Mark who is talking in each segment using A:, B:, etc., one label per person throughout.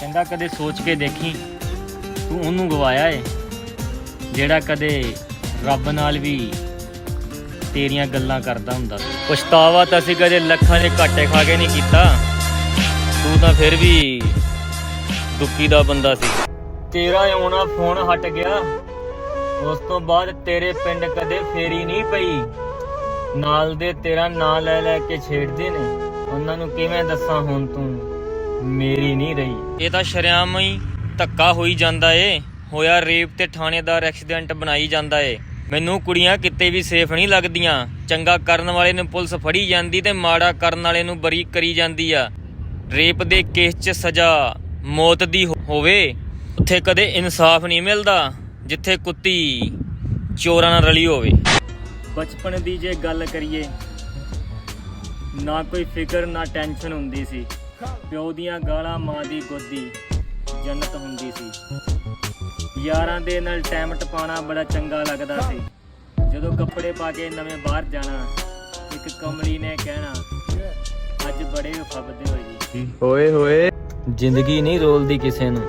A: ਕਹਿੰਦਾ ਕਦੇ ਸੋਚ ਕੇ ਦੇਖੀ, ਤੂੰ ਉਹਨੂੰ ਗਵਾਇਆ ਏ, ਜਿਹੜਾ ਕਦੇ ਰੱਬ ਨਾਲ ਵੀ ਤੇਰੀਆਂ ਗੱਲਾਂ ਕਰਦਾ ਹੁੰਦਾ ਪਛਤਾਵਾ ਤਾਂ ਅਸੀਂ ਕਦੇ ਲੱਖਾਂ ਦੇ ਘਾਟੇ ਖਾ ਕੇ ਨਹੀਂ ਕੀਤਾ। ਤੂੰ ਤਾਂ ਫਿਰ ਵੀ ਦੁੱਖੀ ਦਾ ਬੰਦਾ ਸੀ। ਤੇਰਾ ਆਉਣਾ ਫੋਨ ਹਟ ਗਿਆ। ਉਸ ਤੋਂ ਬਾਅਦ ਤੇਰੇ ਪਿੰਡ ਕਦੇ ਫੇਰੀ ਨਹੀਂ ਪਈ। ਨਾਲ ਦੇ ਤੇਰਾ ਨਾਂ ਲੈ ਲੈ ਕੇ ਛੇੜਦੇ ਨੇ। ਉਹਨਾਂ ਨੂੰ ਕਿਵੇਂ ਦੱਸਾਂ ਹੁਣ ਤੂੰ? ਮੇਰੀ ਨਹੀਂ ਰਹੀ। ਇਹ ਤਾਂ ਸ਼ਰਿਆਮ ਹੀ ਧੱਕਾ ਹੋਈ ਜਾਂਦਾ ਏ। ਹੋਇਆ ਰੇਪ ਤੇ ਥਾਣੇਦਾਰ ਐਕਸੀਡੈਂਟ ਬਣਾਈ ਜਾਂਦਾ ਏ। ਮੈਨੂੰ ਕੁੜੀਆਂ ਕਿਤੇ ਵੀ ਸੇਫ ਨਹੀਂ ਲੱਗਦੀਆਂ। ਚੰਗਾ ਕਰਨ ਵਾਲੇ ਨੂੰ ਪੁਲਿਸ ਫੜੀ ਜਾਂਦੀ ਤੇ ਮਾੜਾ ਕਰਨ ਵਾਲੇ ਨੂੰ ਬਰੀ ਕਰੀ ਜਾਂਦੀ ਆ। ਰੇਪ ਦੇ ਕੇਸ 'ਚ ਸਜ਼ਾ ਮੌਤ ਦੀ ਹੋਵੇ ਉੱਥੇ ਕਦੇ ਇਨਸਾਫ ਨਹੀਂ ਮਿਲਦਾ ਜਿੱਥੇ ਕੁੱਤੀ ਚੋਰਾਂ ਨਾਲ ਰਲੀ ਹੋਵੇ। ਬਚਪਨ ਦੀ ਜੇ ਗੱਲ ਕਰੀਏ ਨਾ ਕੋਈ ਫਿਕਰ ਨਾ ਟੈਨਸ਼ਨ ਹੁੰਦੀ ਸੀ। ਪਿਓ ਦੀਆਂ ਗਾਲਾਂ ਮਾਂ ਦੀ ਗੋਦੀ ਜੰਨਤ ਹੁੰਦੀ ਸੀ। ਯਾਰਾਂ ਦੇ ਨਾਲ ਟਾਈਮ ਟਪਾਣਾ ਬੜਾ ਚੰਗਾ ਲੱਗਦਾ ਸੀ। ਜਦੋਂ ਕੱਪੜੇ ਪਾ ਕੇ ਨਵੇਂ ਬਾਹਰ ਜਾਣਾ ਇੱਕ ਕਮਲੀ ਨੇ ਕਹਿਣਾ ਅੱਜ ਬੜੇ ਫੱਬਦੇ ਹੋ ਜੀ।
B: ਓਏ ਹੋਏ।
A: ਜ਼ਿੰਦਗੀ ਨਹੀਂ ਰੋਲਦੀ ਕਿਸੇ ਨੂੰ।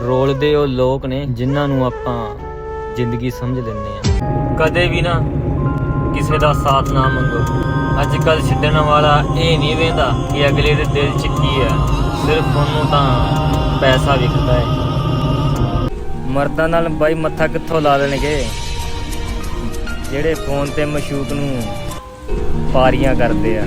A: ਰੋਲਦੇ ਉਹ ਲੋਕ ਨੇ ਜਿਨ੍ਹਾਂ ਨੂੰ ਆਪਾਂ ਜ਼ਿੰਦਗੀ ਸਮਝ ਲੈਂਦੇ ਆ ਕਦੇ ਵੀ ਨਾ ਕਿਸੇ ਦਾ ਸਾਥ ਨਾ ਮੰਗੋ। ਅੱਜ ਕੱਲ ਛੱਡਣ ਵਾਲਾ ਇਹ ਨਹੀਂ ਵੇਂਦਾ ਕਿ ਅਗਲੇ ਦੇ ਦਿਲ 'ਚ ਕੀ ਹੈ। ਸਿਰਫ ਉਹਨੂੰ ਤਾਂ ਪੈਸਾ ਵਿਖਦਾ ਹੈ। ਮਰਦਾਂ ਨਾਲ ਬਾਈ ਮੱਥਾ ਕਿੱਥੋਂ ਲਾ ਲੈਣਗੇ ਜਿਹੜੇ ਫੋਨ ਤੇ ਮਸ਼ੂਕ ਨੂੰ ਪਾਰੀਆਂ ਕਰਦੇ ਆ।